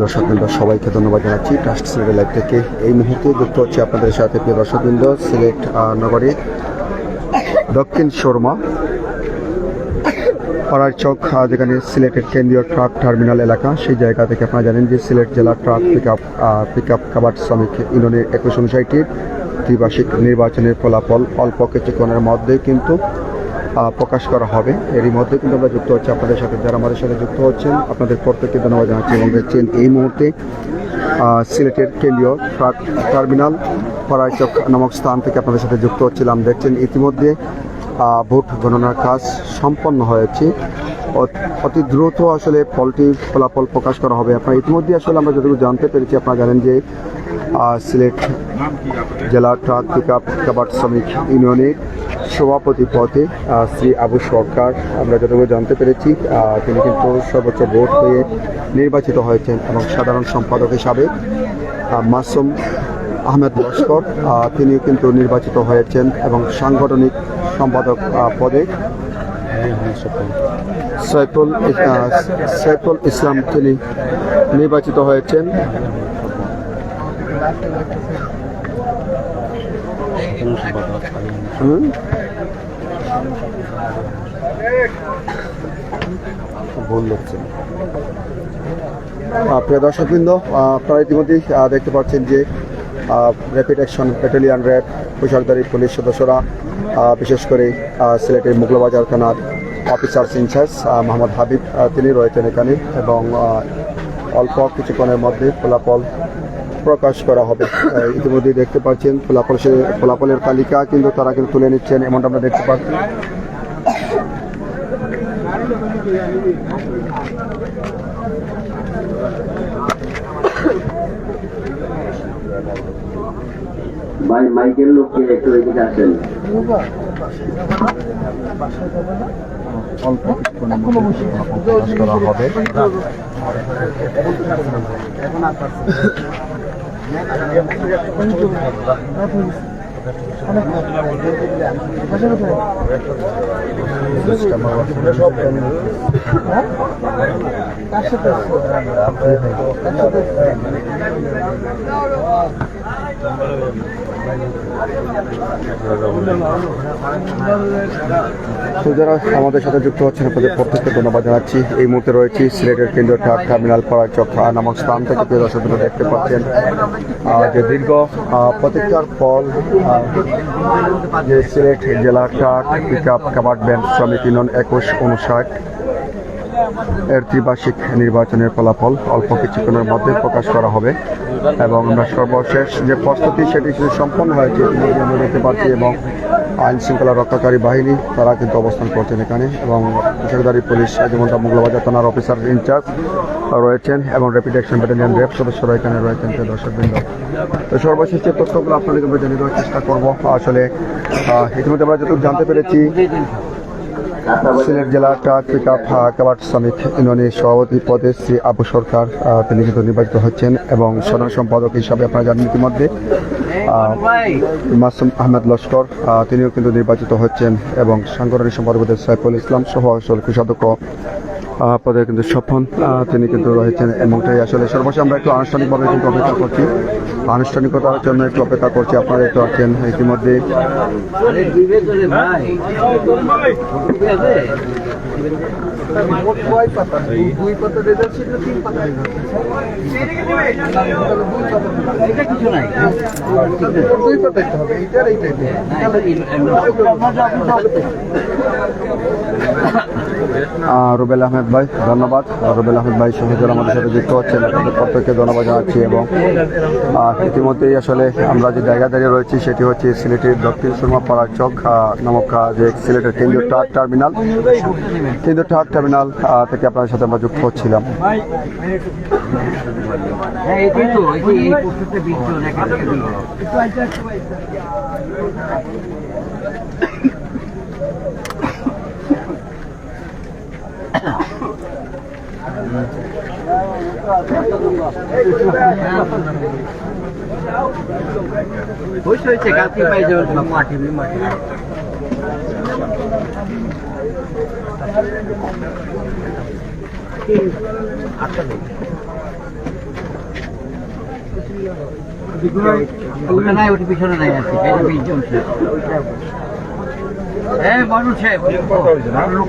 দর্শকবৃন্দ, সবাইকে ধন্যবাদ জানাচ্ছি ট্রাস্ট সিলেটের লাইভ থেকে। এই মুহূর্তে যুক্ত হচ্ছে আপনাদের সাথে প্রিয় দর্শকবৃন্দ সিলেট নগরে দক্ষিণ শর্মা পাড়ার চক যেখানে সিলেটের কেন্দ্রীয় ট্রাক টার্মিনাল এলাকা, সেই জায়গা থেকে আপনারা জানেন যে সিলেট জেলা truck pick up pick up কাবার শ্রমিক ইউনিয়নের একুশ অনুসারীটির ত্রিবার্ষিক নির্বাচনের ফলাফল অল্প কিছুক্ষণের মধ্যেই কিন্তু প্রকাশ করা হবে। এরই মধ্যে কিন্তু আমরা যুক্ত হচ্ছি আপনাদের সাথে। যারা আমাদের সাথে যুক্ত হচ্ছেন, আপনাদের প্রত্যেককে ধন্যবাদ জানাচ্ছি এবং দেখছেন এই মুহূর্তে সিলেটের কেন্দ্রীয় ট্রাক টার্মিনাল ফরাইচক নামক স্থান থেকে আপনাদের সাথে যুক্ত হচ্ছিলাম। দেখছেন ইতিমধ্যে ভোট গণনার কাজ সম্পন্ন হয়েছে। অতি দ্রুত আসলে ফলটি ফলাফল প্রকাশ করা হবে। আপনার ইতিমধ্যে আসলে আমরা যতটুকু জানতে পেরেছি, আপনারা জানেন যে সিলেট জেলা আপ কাবাট শ্রমিক ইউনিয়নের সভাপতি পদে শ্রী আবু সরকার আমরা যতটুকু জানতে পেরেছি তিনি কিন্তু সর্বোচ্চ ভোট হয়ে নির্বাচিত হয়েছেন এবং সাধারণ সম্পাদক হিসাবে মাসুম আহমেদ লস্কর তিনিও কিন্তু নির্বাচিত হয়েছেন এবং সাংগঠনিক সম্পাদক পদে। সৈফুল সৈফুল ইসলাম তিনি নির্বাচিত হয়েছেন? ভুল হচ্ছে। প্রিয় দর্শকবৃন্দ আপনারা ইতিমধ্যেই দেখতে পাচ্ছেন যে র্যাপিড অ্যাকশন ব্যাটালিয়ান র্যাব পোশাকধারী পুলিশ সদস্যরা বিশেষ করে সিলেটের মুগলবাজার থানার অফিসার ইনচার্জ মোহাম্মদ হাবিব তিনি রয়েছেন এখানে এবং অল্প কিছুক্ষণের মধ্যে ফলাফল প্রকাশ করা হবে। আহ, ইতিমধ্যেই দেখতে পাচ্ছেন ফলাফল ফলাফলের তালিকা কিন্তু তারা কিন্তু তুলে নিচ্ছেন এমনটা আমরা দেখতে পাচ্ছি। ভাই মাইকেল লোককে একটু এদিকে আসেন। অল্প কিছুক্ষণের মধ্যে প্রকাশ করা হবে আমাদের সাথে যুক্ত হচ্ছেন আপনাদের প্রত্যেককে ধন্যবাদ জানাচ্ছি। এই মুহূর্তে রয়েছি সিলেটের কেন্দ্রীয় ট্রাক টার্মিনাল পাড়া চক্রা নামক স্থান থেকে প্রিয় দর্শকরা দেখতে পাচ্ছেন। যে দীর্ঘ আহ, প্রতীক্ষার ফল যে সিলেট জেলা ট্রাক পিক আপ কাবার্ড ব্যান্ড শ্রমিক ইউনিয়ন একুশ উনষাট এর ত্রিবার্ষিক নির্বাচনের ফলাফল অল্প কিছুক্ষণের মধ্যে প্রকাশ করা হবে এবং আমরা সর্বশেষ যে প্রস্তুতি সেটি সম্পন্ন হয়েছে আমরা দেখতে পাচ্ছি এবং আইন শৃঙ্খলা রক্ষাকারী বাহিনী, তারা কিন্তু অবস্থান করছেন এখানে এবং পেশাদারি পুলিশ যেমনটা মুগলবাজার থানার অফিসার ইনচার্জ রয়েছেন এবং র্যাপিড অ্যাকশন ব্যাটালিয়ান র্যাব সদস্যরা এখানে রয়েছেন, প্রিয় দর্শকবৃন্দ। তো সর্বশেষ যে তথ্যগুলো আপনাদেরকে আমরা জানিয়ে দেওয়ার চেষ্টা করব, আসলে ইতিমধ্যে আমরা যতটুকু জানতে পেরেছি সিলেট জেলা ট্রাক পিক আপ কাবাট শ্রমিক ইউনিয়নের সভাপতি পদে শ্রী আবু সরকার তিনি কিন্তু নির্বাচিত হচ্ছেন এবং সাধারণ সম্পাদক হিসাবে আপনারা জানেন ইতিমধ্যে মাসুম আহমেদ লস্কর তিনিও কিন্তু নির্বাচিত হচ্ছেন এবং সাংগঠনিক সম্পাদক সাইফুল ইসলাম সহ সরকার আহ, পদে কিন্তু স্বপন তিনি কিন্তু রয়েছেন এমনটাই আসলে। সর্বশেষ আমরা একটু আনুষ্ঠানিকভাবে কিন্তু অপেক্ষা করছি। আনুষ্ঠানিকতার জন্য একটু অপেক্ষা করছি, আপনারা একটু আছেন ইতিমধ্যে। রুবেল আহমেদ ভাই ধন্যবাদ। রুবেল আহমেদ ভাই সহ যারা আমাদের সাথে যুক্ত হচ্ছেন। আপনাদের প্রত্যেককে ধন্যবাদ জানাচ্ছি এবং ইতিমধ্যেই আসলে আমরা যে জায়গা দাঁড়িয়ে রয়েছি সেটি হচ্ছে সিলেটের দক্ষিণ সুরমা পাড়ার চক নামক যে সিলেটের কেন্দ্রীয় ট্রাক টার্মিনাল। কেন্দ্রীয় ট্রাক টার্মিনাল থেকে আপনাদের সাথে আমরা যুক্ত হচ্ছিলাম। হ্যাঁ এটাই তো এই যে এই পোস্টারটা বিক্রি অনেক টাকা দিল হয়েছে হয়েছে গাছি পাই যাবেন মাটি মাটি আটটা নাই ওটি পিছনে নাই আছে এই যে বিশ জন মানুষ লোক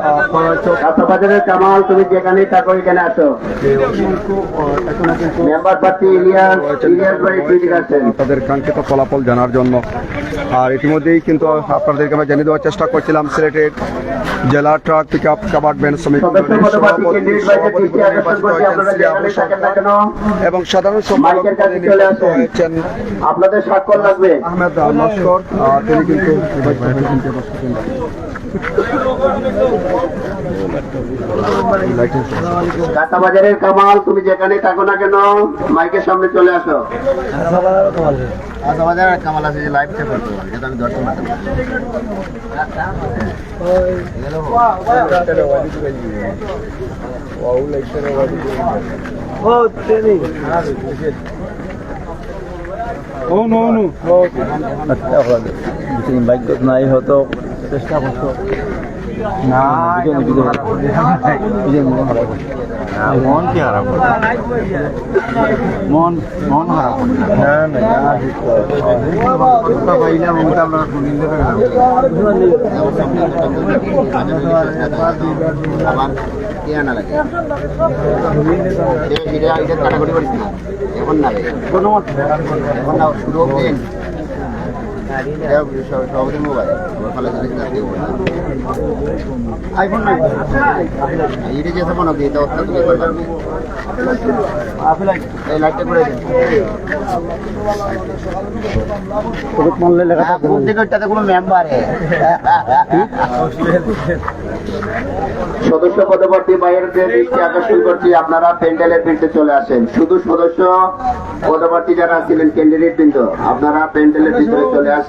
আহ, কামাল তুমি যেখানে থাকো এখানে আসো। মেম্বার প্রার্থী ইলিয়াস ইলিয়াস ভাই তাদের কাঙ্ক্ষিত ফলাফল জানার জন্য আর ইতিমধ্যেই কিন্তু আপনাদেরকে আমরা জানিয়ে দেওয়ার চেষ্টা করছিলাম সিলেটের জেলা ট্রাক পিক আপ কাবার্ড ব্যান্ড শ্রমিক এবং সাধারণ সম্পাদক। হয়েছেন আপনাদের স্বাক্ষর লাগবে। আহমেদ নস্কর তিনি কিন্তু কামাল তুমি যেখানে থাকো না কেন মাইকের সামনে চলে আসো। কামাল আছে যে লাইভটা করতে পারি যেটা আমি দর্শন ভাগ্য নাই হতো চেষ্টা করছ। মন কি হারাম মন মন না এখন না এখন শুরু এটা সদস্য পদবর্তী বাইরের দৃষ্টি আকর্ষণ করছি আপনারা প্যান্ডেলের বৃন্দে চলে আসেন শুধু সদস্য পদবর্তী যারা ছিলেন ক্যান্ডিডেট বৃন্দ আপনারা প্যান্ডেলের ভিতরে চলে আসেন।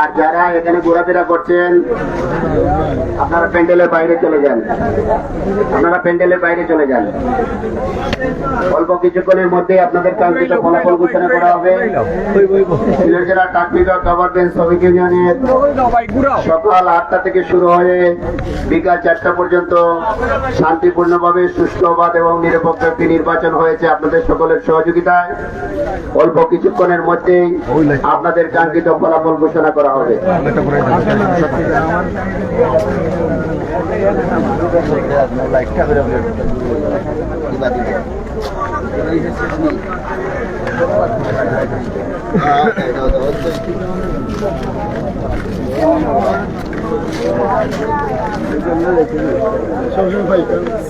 আর যারা এখানে ঘোরাফেরা করছেন, আপনারা প্যান্ডেলের বাইরে চলে যান। আপনারা প্যান্ডেলের বাইরে চলে যান। অল্প কিছুক্ষণের মধ্যে আপনাদের কাঙ্ক্ষিত ফলাফল ঘোষণা করা হবে। সিলেট জেলা টাকলিগা গভর্নমেন্ট শ্রমিক ইউনিয়নের সকাল আটটা থেকে শুরু হয়ে বিকাল চারটা পর্যন্ত শান্তিপূর্ণভাবে সুষ্ঠুবাদ এবং নিরপেক্ষ একটি নির্বাচন হয়েছে আপনাদের সকলের সহযোগিতায়। অল্প কিছুক্ষণের মধ্যেই আপনাদের কাঙ্ক্ষিত ফলাফল ঘোষণা করা হবে।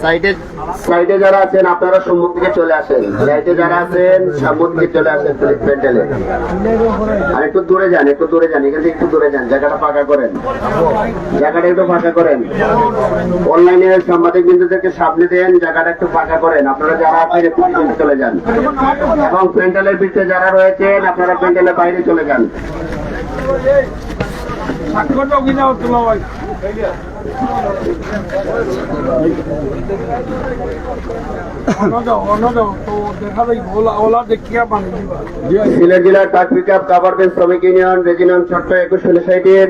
সাইডে সাইডে যারা আছেন, আপনারা সম্মুখ দিকে চলে আসেন। সাইডে যারা আছেন সম্মুখ দিকে চলে আসেন প্যান্ডেলে আর একটু দূরে যান, একটু দূরে যান, এখান থেকে একটু দূরে যান, জায়গাটা ফাঁকা করেন। জায়গাটা একটু ফাঁকা করেন। অনলাইনে সাংবাদিক বিন্দুদেরকে সামনে দেন, জায়গাটা একটু ফাঁকা করেন। আপনারা যারা আছেন, একটু চলে যান। এবং প্যান্ডেলের ভিতরে যারা রয়েছেন, আপনারা প্যান্ডেলের বাইরে চলে যান। শ্রমিক ইউনিয়ন রেজিনাম ছোট্ট একুশ ষাটের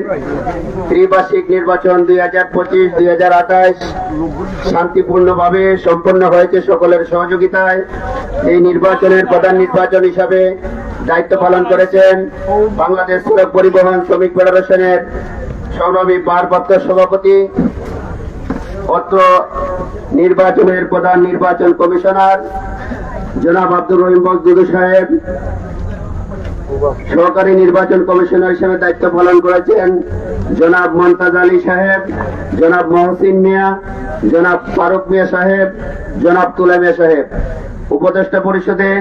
ত্রিবার্ষিক নির্বাচন দুই হাজার পঁচিশ, দুই হাজার আঠাশ শান্তিপূর্ণভাবে সম্পন্ন হয়েছে সকলের সহযোগিতায়। এই নির্বাচনের প্রধান নির্বাচন হিসাবে দায়িত্ব পালন করেছেন বাংলাদেশ সড়ক পরিবহন শ্রমিক ফেডারেশনের সৌরভী ভারপ্রাপ্ত সভাপতি, অত্র নির্বাচনের প্রধান নির্বাচন কমিশনার জনাব আব্দুর রহিম বজদুদু সাহেব, সহকারী নির্বাচন কমিশনার হিসেবে দায়িত্ব পালন করেছেন জনাব মমতাজ আলী সাহেব, জনাব মহসিন মিয়া, জনাব ফারুক মিয়া সাহেব, জনাব তুলা মিয়া সাহেব। উপদেষ্টা পরিষদে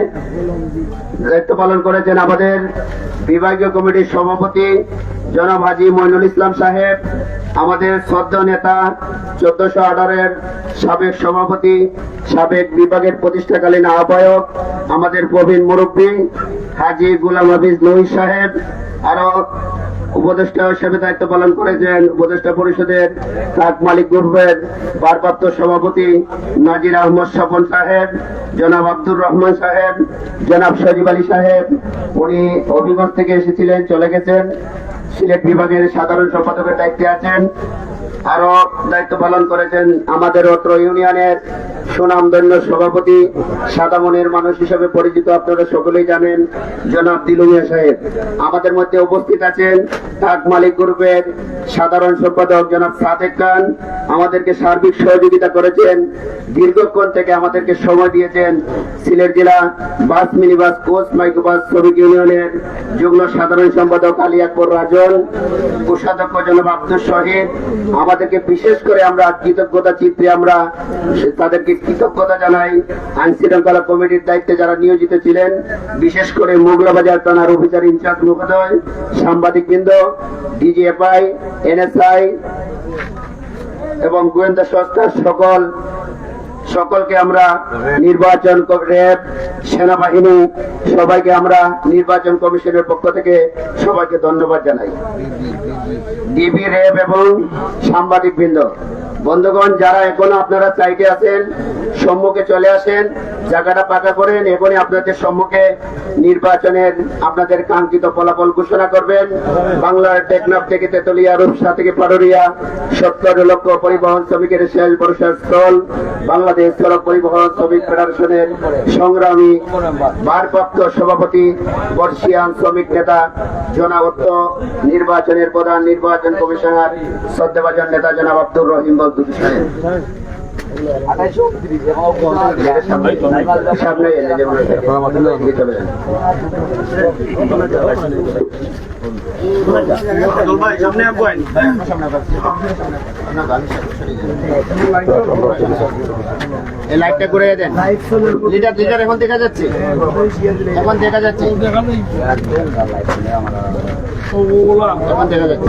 দায়িত্ব পালন করেছেন আমাদের বিভাগীয় কমিটির সভাপতি জনাব হাজি মইনুল ইসলাম সাহেব, আমাদের শ্রদ্ধ নেতা চোদ্দশো আঠারের সাবেক সভাপতি, সাবেক বিভাগের প্রতিষ্ঠাকালীন আহ্বায়ক, আমাদের প্রবীণ মুরব্বী হাজি গুলাম হাফিজ নহিদ সাহেব আরও উপদেষ্টা হিসেবে দায়িত্ব পালন করেছেন উপদেষ্টা পরিষদের কাক মালিক গ্রুপের ভারপ্রাপ্ত সভাপতি নাজির আহমদ স্বপন সাহেব, জনাব আব্দুর রহমান সাহেব, জনাব সজিব আলী সাহেব। উনি অভিগঞ্জ থেকে এসেছিলেন, চলে গেছেন। সিলেট বিভাগের সাধারণ সম্পাদকের দায়িত্বে আছেন। আরও দায়িত্ব পালন করেছেন আমাদের অত্র ইউনিয়নের সুনামধন্য সভাপতি সাদামনের মানুষ হিসেবে পরিচিত আপনারা সকলেই জানেন, জনাব দিলুমিয়া সাহেব। আমাদের মধ্যে উপস্থিত আছেন তাক মালিক গ্রুপের সাধারণ সম্পাদক জনাব সাদেক খান। আমাদেরকে সার্বিক সহযোগিতা করেছেন। দীর্ঘক্ষণ থেকে আমাদেরকে সময় দিয়েছেন সিলেট জেলা বাস, মিনিবাস, কোচ, মাইক্রোবাস, শ্রমিক ইউনিয়নের যুগ্ম সাধারণ সম্পাদক আলী আকবর রাজন, কোষাধ্যক্ষ জনাব আব্দুল শহীদ আমাদেরকে বিশেষ করে আমরা কৃতজ্ঞতা চিত্রে আমরা তাদেরকে কৃতজ্ঞতা জানাই। আইন শৃঙ্খলা কমিটির দায়িত্বে যারা নিয়োজিত ছিলেন, বিশেষ করে মোগলাবাজার থানার অফিসার ইনচার্জ মহোদয় সাংবাদিক বৃন্দ ডিজিএফআই, এনএসআই এবং গোয়েন্দা সংস্থার সকল সকলকে আমরা নির্বাচন র্যাব সেনাবাহিনী, সবাইকে আমরা নির্বাচন কমিশনের পক্ষ থেকে সবাইকে ধন্যবাদ জানাই। ডিবি র্যাব এবং সাংবাদিক বৃন্দ বন্ধুগণ, যারা এখনও আপনারা সাইটে আছেন, সম্মুখে চলে আসেন, জায়গাটা পাকা করেন, এখনই আপনাদের সম্মুখে নির্বাচনের আপনাদের কাঙ্ক্ষিত ফলাফল ঘোষণা করবেন। বাংলার টেকনাফ থেকে তেতুলিয়া, রূপসা থেকে পাডুরিয়া, সত্তর লক্ষ পরিবহন শ্রমিকের শেষ ভরসার স্থল, বাংলাদেশ সড়ক পরিবহন শ্রমিক ফেডারেশনের সংগ্রামী ভারপ্রাপ্ত সভাপতি, বর্ষিয়ান শ্রমিক নেতা জনাবত্ত নির্বাচনের প্রধান নির্বাচন কমিশনার শ্রদ্ধাভাজন নেতা জনাব আব্দুর রহিম লাইটটা করে দেন। লিটার লিটার এখন দেখা যাচ্ছে এখন দেখা যাচ্ছে এখন দেখা যাচ্ছে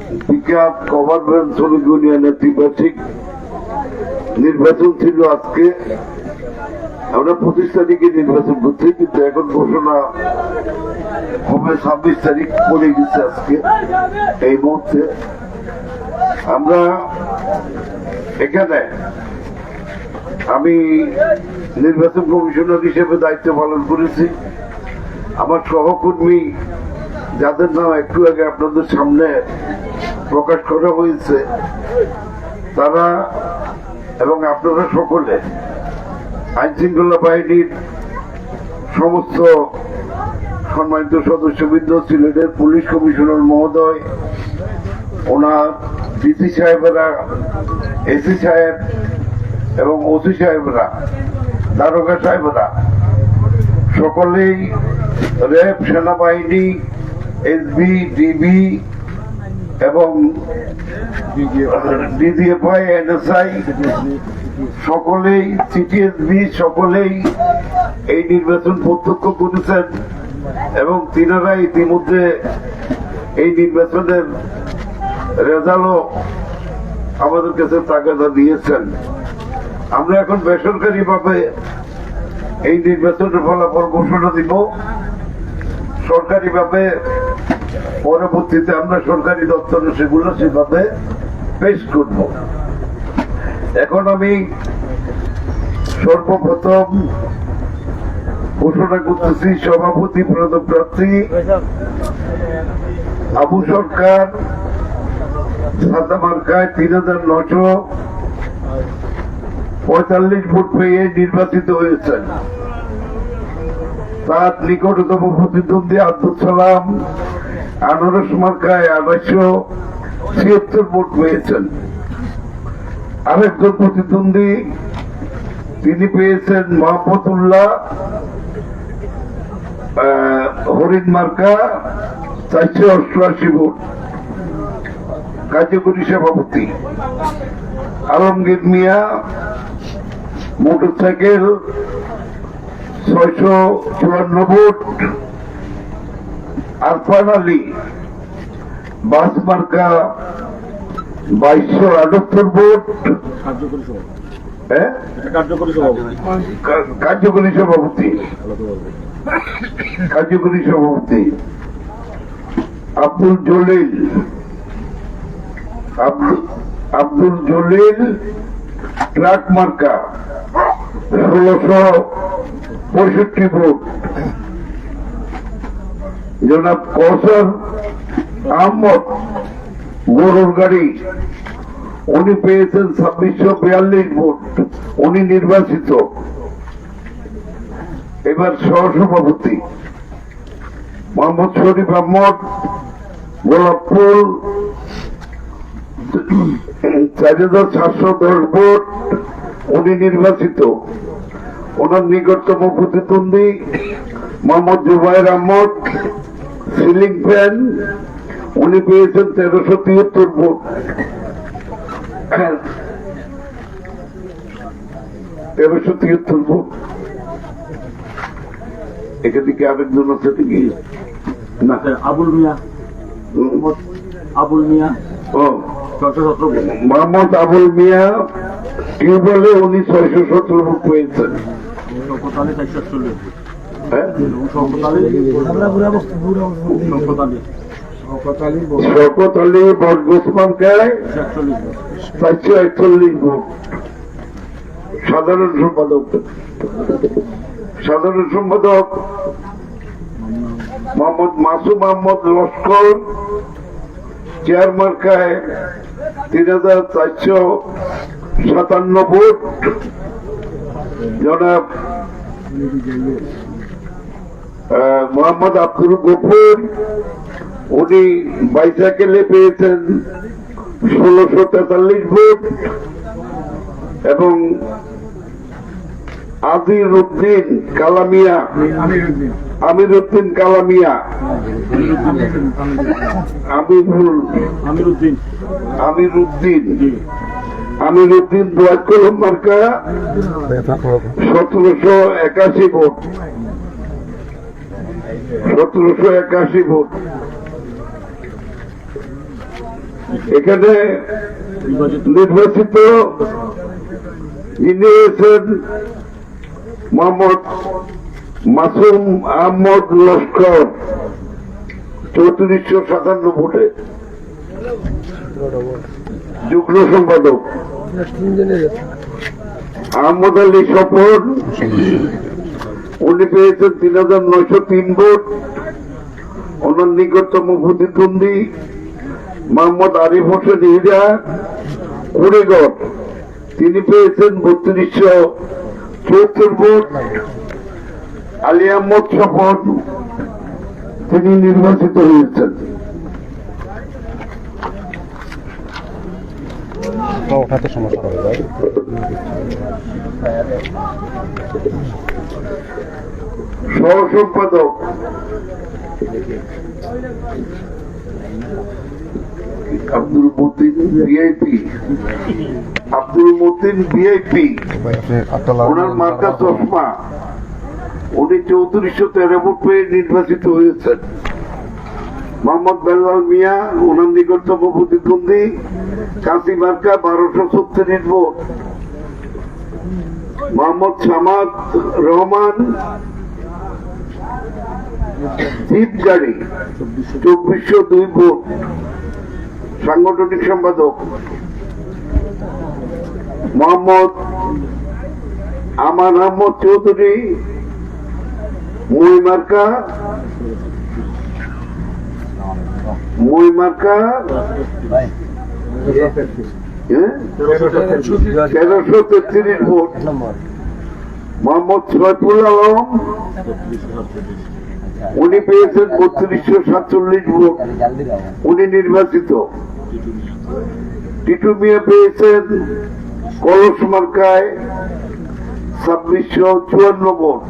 নির্বাচন ছিল আজকে। আমরা পঁচিশ তারিখে নির্বাচন করছি, কিন্তু এখন ঘোষণা হবে ছাব্বিশ তারিখ পড়ে গেছে আজকে, এই মুহূর্তে। আমরা এখানে আমি নির্বাচন কমিশনার হিসেবে দায়িত্ব পালন করেছি। আমার সহকর্মী যাদের নাম একটু আগে আপনাদের সামনে প্রকাশ করা হয়েছে, তারা এবং আপনারা সকলে, আইন শৃঙ্খলা বাহিনীর সমস্ত সম্মানিত সদস্যবৃন্দ, সিলেটের পুলিশ কমিশনার মহোদয়, ওনার ডিসি সাহেবেরা, এসি সাহেব এবং ওসি সাহেবরা, দারোগা সাহেবরা, সকলেই র্যাব, সেনাবাহিনী, এসবি, ডিবি এবং ডিজিএফআই এনএসআই সকলেই, সিটিএসবি সকলেই এই নির্বাচন প্রত্যক্ষ করেছেন এবং তিনারা ইতিমধ্যে এই নির্বাচনের রেজাল্টও আমাদের কাছে তাগাদা দিয়েছেন। আমরা এখন বেসরকারি ভাবে এই নির্বাচনের ফলাফল ঘোষণা দিব। সরকারি ভাবে পরবর্তীতে আমরা সরকারি দপ্তরে সেগুলো সেভাবে পেশ করব। এখন আমি সর্বপ্রথম ঘোষণা করতেছি, সভাপতি পদপ্রার্থী আবু সরকার, সাদা মার্কায় তিন হাজার নশো পঁয়তাল্লিশ ভোট পেয়ে নির্বাচিত হয়েছেন। তার নিকটতম প্রতিদ্বন্দ্বী আব্দুল সালাম আনারস মার্কায় আড়াইশো ছিয়াত্তর ভোট পেয়েছেন। আরেকজন প্রতিদ্বন্দ্বী, তিনি পেয়েছেন মোহাম্মদুল্লাহ হরিণ মার্কা, চারশো অষ্টআশি ভোট। কার্যকরী সভাপতি, আলমগীর মিয়া, মোটরসাইকেল, ছয়শো চুয়ান্ন ভোট। আরফান আলী বাস মার্কা বাইশশো আটাত্তর ভোট কার্যকরী সভাপতি। কার্যকরী সভাপতি। আব্দুল জলিল। আব্দুল জলিল ট্রাক মার্কা। ষোলোশো পঁয়ষট্টি ভোট। জনাব কৌশল আহমদ, গরুর গাড়ি। উনি পেয়েছেন ছাব্বিশশো বিয়াল্লিশ ভোট। উনি নির্বাচিত। এবার সহসভাপতি, মোহাম্মদ শরীফ আহমদ গোলাপপুর চার হাজার সাতশো দশ ভোট। উনি নির্বাচিত। ওনার নিকটতম প্রতিদ্বন্দ্বী মোহাম্মদ জুবাইর আহমদ। সিলিং ফ্যান উনি পেয়েছেন তেরোশো তিয়াত্তর ভোট। তেরোশো তিয়াত্তর ভোট। এখানে কি আরেকজন আছে নাকি? না। আবুল মিয়া। আবুল মিয়া। ও। মোহাম্মদ আবুল মিয়া টিউবওয়েলে উনি ছয়শো সতেরো ভোট পেয়েছেন। সাধারণ সম্পাদক সাধারণ সম্পাদক মোহাম্মদ মাসুম আহমদ লস্কর চেয়ারম্যান খায় তিন হাজার চারশো সাতান্ন ভোট জনাব মোহাম্মদ আব্দুল গফুর, উনি বাইসাইকেলে পেয়েছেন ষোলোশো তেতাল্লিশ ভোট এবং আদির উদ্দিন কালামিয়া, আমির উদ্দিন কালামিয়া, আমিরুল আমির উদ্দিন আমির উদ্দিন আমির উদ্দিন দোয়াজ কলম মার্কা সতেরোশো একাশি ভোট। সতেরোশো একাশি ভোট। এখানে নির্বাচিত হয়েছেন মোহাম্মদ মাসুম আহমদ লস্কর, চৌত্রিশশো সাতান্ন ভোটে। যুগ্ম সম্পাদক। আহমদ আলী স্বপন উনি পেয়েছেন তিন হাজার নয়শো তিন ভোট। ওনার নিকটতম প্রতিদ্বন্দ্বী মোহাম্মদ আরিফ হোসেন ইরা কুড়িগড়। তিনি পেয়েছেন বত্রিশশো চুয়াত্তর ভোট। আলী আহমদ সফর তিনি নির্বাচিত হয়েছেন। সহ সম্পাদক আব্দুল মতিন ভিআইপি। আব্দুল মতিন ভিআইপি। ওনার মার্কা চশমা। উনি চৌত্রিশশো তেরো ভোট পেয়ে নির্বাচিত হয়েছেন। মোহাম্মদ বেল্লাল মিয়া ওনার নিকটতম প্রতিদ্বন্দ্বী কাশি মার্কা বারোশো ছত্রিশ ভোট। মোহাম্মদ সামাদ রহমান গাড়ি, চব্বিশশো দুই ভোট। সাংগঠনিক সম্পাদক, মোহাম্মদ আমান আহমদ চৌধুরী, মই মার্কা মই মার্কা উনি পেয়েছেন বত্রিশশো সাতচল্লিশ ভোট। উনি নির্বাচিত। টিটু মিয়া পেয়েছেন কলস মার্কায় ছাব্বিশশো চুয়ান্ন ভোট।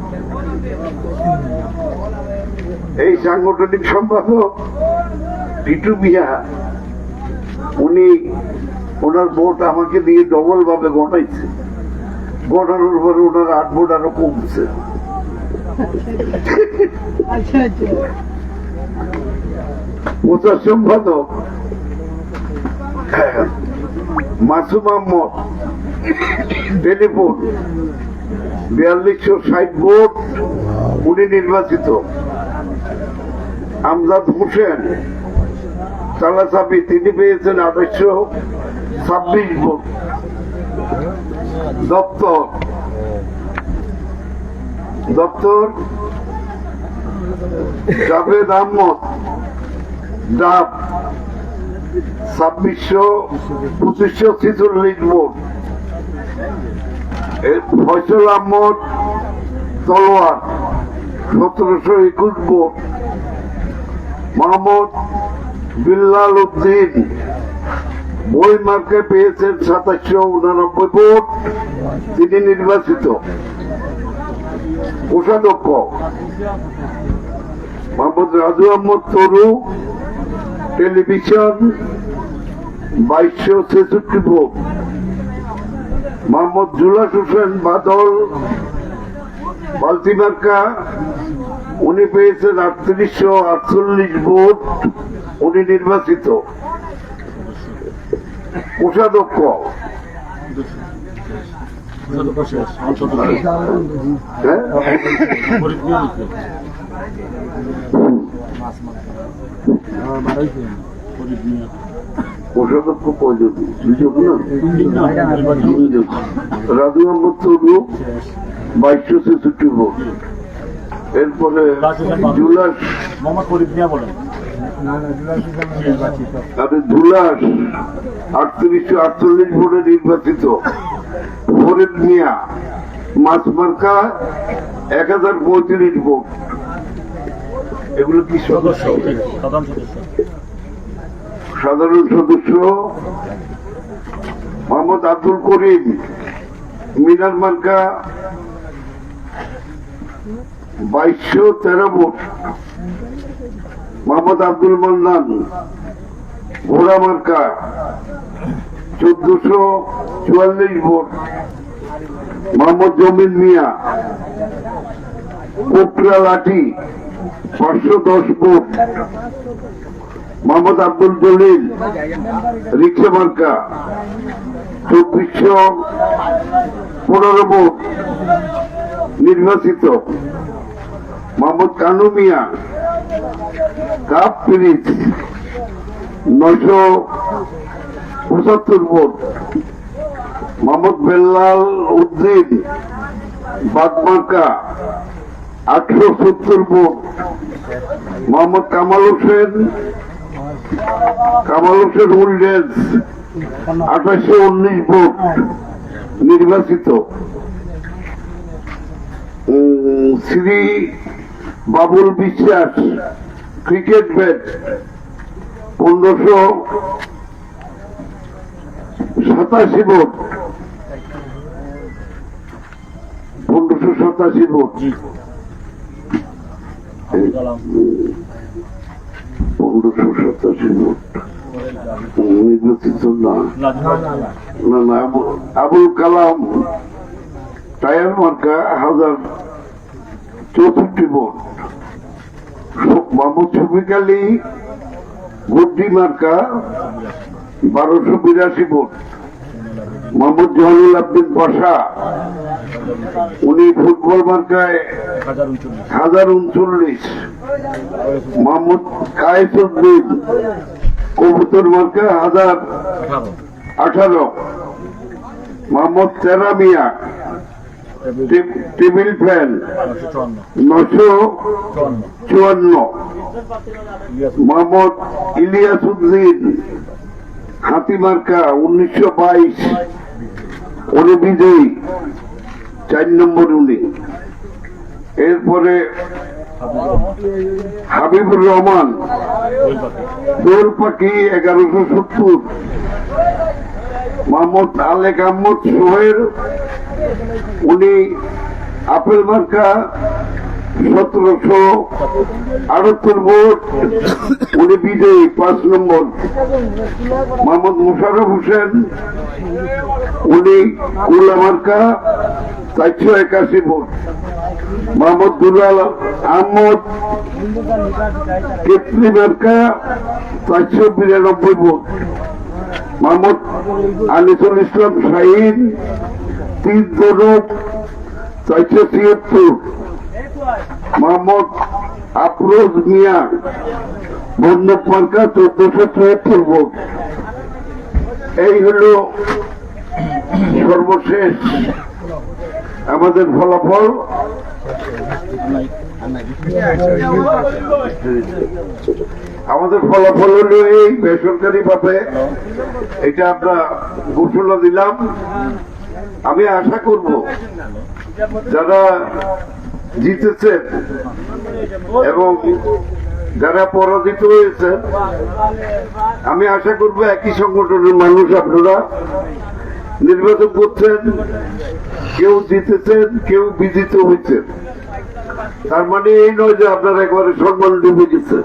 এই সাংগঠনিক সম্পাদক টিটু মিয়া, উনি ওনার ভোট আমাকে দিয়ে ডবল ভাবে গণাইছে। গণানোর পরে ওনার আট ভোট আরও কমছে। প্রচার সম্পাদক মাসুম আহমদ, টেলিফোন, বিয়াল্লিশশো ষাট ভোট উনি নির্বাচিত। আমজাদ হোসেন চালাচাবি তিনি পেয়েছেন আঠাশশো ছাব্বিশ ভোট। দপ্তর। দপ্তর, জাভেদ আহমদ, ডাব, ছাব্বিশশো পঁচিশশো ছেচল্লিশ ভোট। ফয়সল আহমদ, তলোয়ার, সতেরোশো একুশ ভোট। মোহাম্মদ বিল্লাল উদ্দিন। বই মার্কে পেয়েছেন সাতাশশো উনানব্বই ভোট। তিনি নির্বাচিত। কোষাধ্যক্ষ। মোহাম্মদ রাজু আহমদ তরু। টেলিভিশন বাইশশো ছেষট্টি ভোট। মোহাম্মদ জুলাস হোসেন বাদল। বালতিমার্কা উনি পেয়েছেন আটত্রিশশো আটচল্লিশ ভোট, উনি নির্বাচিত। কোষাধ্যক্ষ। হ্যাঁ? কোষাধ্যক্ষ না। রাজু আহমদ তরু বাইশশো ছেষট্টি ভোট। এরপরে জুলাস। আটত্রিশশো আটচল্লিশ ভোটে নির্বাচিত। ফরিদ মিয়া মাছ মার্কা এক হাজার পঁয়ত্রিশ ভোট। এগুলো কি সদস্য? সাধারণ সদস্য। সাধারণ সদস্য মোহাম্মদ আব্দুল করিম মিনার মার্কা বাইশশো তেরো ভোট। মোহাম্মদ আব্দুল মান্নান, ঘোড়া মার্কা, চোদ্দশো চুয়াল্লিশ ভোট। মোহাম্মদ জমিন মিয়া কোকরা লাঠি, পাঁচশো দশ ভোট। মোহাম্মদ আব্দুল জলিল, রিক্সা মার্কা, চব্বিশশো পনেরো ভোট। নির্বাচিত মোহাম্মদ কানু মিয়া কাপ পিরিচ নয়শো পঁচাত্তর ভোট। মোহাম্মদ বেল্লাল উদ্দিন বাগমার্কা আটশো সত্তর ভোট। মোহাম্মদ কামাল হোসেন কামাল হোসেন উল্ডেজ আঠাশশো উনিশ ভোট নির্বাচিত। শ্রী বাবুল বিশ্বাস ক্রিকেট ব্যাট পনেরোশো সাতাশি ভোট পনেরোশো সাতাশি ভোট পনেরোশো সাতাশি ভোট নির্বাচিত না না না না। না না আবু- আবুল কালাম টায়ার মার্কা হাজার চৌষট্টি ভোট। মোহাম্মদ শফিক আলী গুড্ডি মার্কা বারোশো বিরাশি ভোট। মোহাম্মদ জহরুল আব্দিন পাশা উনি ফুটবল মার্কায় হাজার উনচল্লিশ। মোহাম্মদ কায়েসুদ্দিন কবুতর মার্কা হাজার আঠারো। মোহাম্মদ তেরা মিয়া টেব- টেবিল ফ্যান নশো চুয়ান্ন। মোহাম্মদ ইলিয়াস উদ্দিন হাতিমার্কা উনিশশো বাইশ। উনি বিজয়ী চার নম্বর উনি। এরপরে হাবিবুর রহমান দোল পাখি এগারোশো সত্তর। মোহাম্মদ আলেক আহমদ সোহেল, উনি আপেল মার্কা সতেরোশো আটাত্তর ভোট, উনি বিজয়ী, পাঁচ নম্বর। মোহাম্মদ মুশারফ হোসেন, উনি কুলা মার্কা, চারশো একাশি ভোট। মোহাম্মদ দুলাল আহমদ, কেতলি মার্কা, চারশো বিরানব্বই ভোট। মোহাম্মদ আনিসুল ইসলাম শাহিন তিন তরুক চারশো ছিয়াত্তর মোহাম্মদ আফরোজ মিয়া বন্ধক মার্কা চোদ্দশো চুয়াত্তর ভোট এই হলো সর্বশেষ আমাদের ফলাফল। আমাদের ফলাফল হলো এই বেসরকারি ভাবে এটা আমরা ঘোষণা দিলাম। আমি আশা করব যারা জিতেছেন এবং যারা পরাজিত হয়েছেন আমি আশা করব একই সংগঠনের মানুষ আপনারা নির্বাচন করছেন কেউ জিতেছেন কেউ বিজিত হয়েছেন। তার মানে এই নয় যে আপনারা একবারে সম্মান ডুবে গেছে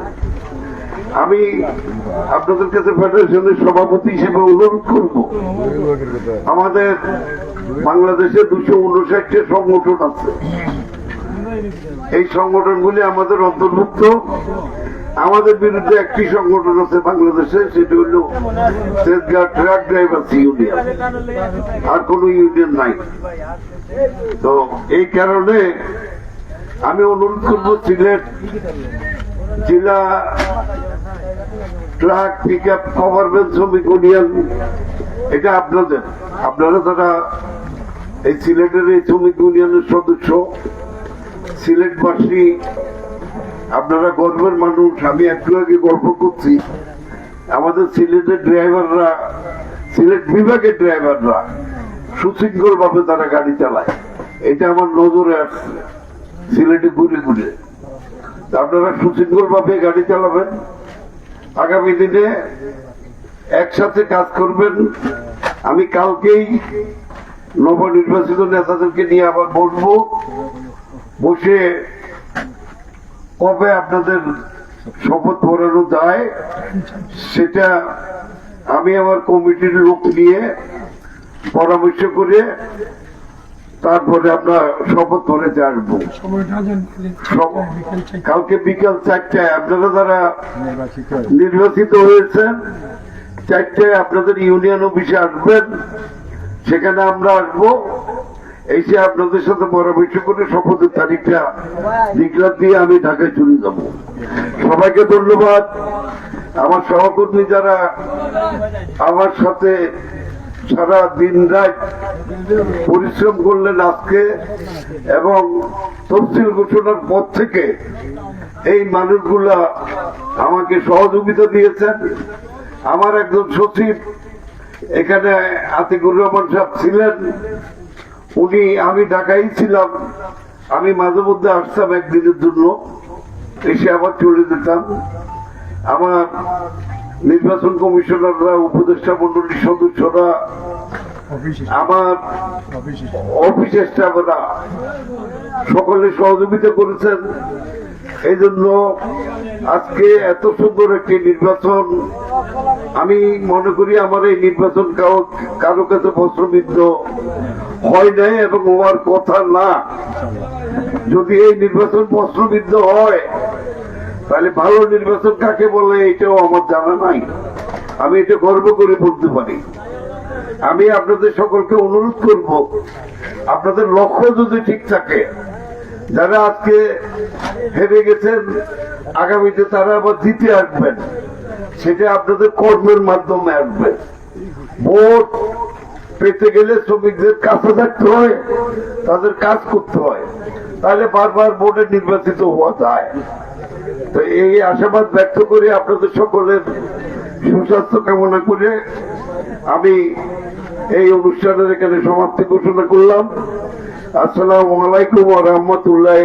আমি আপনাদের কাছে ফেডারেশনের সভাপতি হিসেবে অনুরোধ করব। আমাদের বাংলাদেশে দুশো উনষাটটি সংগঠন আছে। এই সংগঠনগুলি আমাদের অন্তর্ভুক্ত। আমাদের বিরুদ্ধে একটি সংগঠন আছে বাংলাদেশে, সেটি হল ট্রাক ড্রাইভার্স ইউনিয়ন আর কোন ইউনিয়ন নাই। তো এই কারণে আমি অনুরোধ করব সিলেট জেলা ট্রাক পিক আপ গভর্নমেন্ট শ্রমিক ইউনিয়ন এটা আপনাদের। আপনারা যারা এই সিলেটের এই শ্রমিক ইউনিয়নের সদস্য সিলেটবাসী আপনারা গর্বের মানুষ, আমি একটু আগে গল্প করছি। আমাদের সিলেটের ড্রাইভাররা সিলেট বিভাগের ড্রাইভাররা সুশৃঙ্খল ভাবে তারা গাড়ি চালায়। এটা আমার নজরে আসছে। সিলেটে ঘুরে ঘুরে। আপনারা সুশৃঙ্খল ভাবে গাড়ি চালাবেন। আগামী দিনে একসাথে কাজ করবেন। আমি কালকেই নবনির্বাচিত নেতাদেরকে নিয়ে আবার বসবো। বসে কবে আপনাদের শপথ পড়ানো যায়, সেটা আমি আমার কমিটির লোক নিয়ে পরামর্শ করে তারপরে আমরা শপথ পড়েতে আসব। সব- কালকে বিকাল চারটায় আপনারা যারা নির্বাচিত হয়েছেন চারটায় আপনাদের ইউনিয়ন অফিসে আসবেন। সেখানে আমরা আসব। এসে আপনাদের সাথে পরামর্শ করে শপথের তারিখটা ডিক্লার দিয়ে আমি ঢাকায় চলে যাব। সবাইকে ধন্যবাদ। আমার সহকর্মী যারা আমার সাথে সারা দিন রাত পরিশ্রম করলেন আজকে এবং তফসিল ঘোষণার পর থেকে এই মানুষগুলা আমাকে সহযোগিতা দিয়েছেন। আমার একজন সচিব এখানে আতিকুর রহমান সাহেব ছিলেন। উনি, আমি ঢাকাই ছিলাম। আমি মাঝে মধ্যে আসতাম একদিনের জন্য। এসে আবার চলে যেতাম। আমার নির্বাচন কমিশনাররা উপদেষ্টা মন্ডলীর সদস্যরা আমার অফিস। স্টাফরা সকলে সহযোগিতা করেছেন। এই জন্য আজকে এত সুন্দর একটি নির্বাচন আমি মনে করি আমার এই নির্বাচন কারও কারও কাছে বস্ত্রবিদ্ধ হয় নাই এবং হওয়ার কথা না। যদি এই নির্বাচন বস্ত্রবিদ্ধ হয় তাহলে ভালো নির্বাচন কাকে বলে এটাও আমার জানা নাই। আমি এটা গর্ব করে বলতে পারি। আমি আপনাদের সকলকে অনুরোধ করব, আপনাদের লক্ষ্য যদি ঠিক থাকে, যারা আজকে হেরে গেছেন, আগামীতে তারা আবার জিতে আসবেন, সেটা আপনাদের কর্মের মাধ্যমে আসবে। ভোট পেতে গেলে শ্রমিকদের কাছে থাকতে হয়, তাদের কাজ করতে হয়। তাহলে বারবার ভোটে নির্বাচিত হওয়া যায়। তো এই আশাবাদ ব্যক্ত করে আপনাদের সকলের সুস্বাস্থ্য কামনা করে আমি এই অনুষ্ঠানের এখানে সমাপ্তি ঘোষণা করলাম। আসসালামু আলাইকুম রহমতুল্লাহ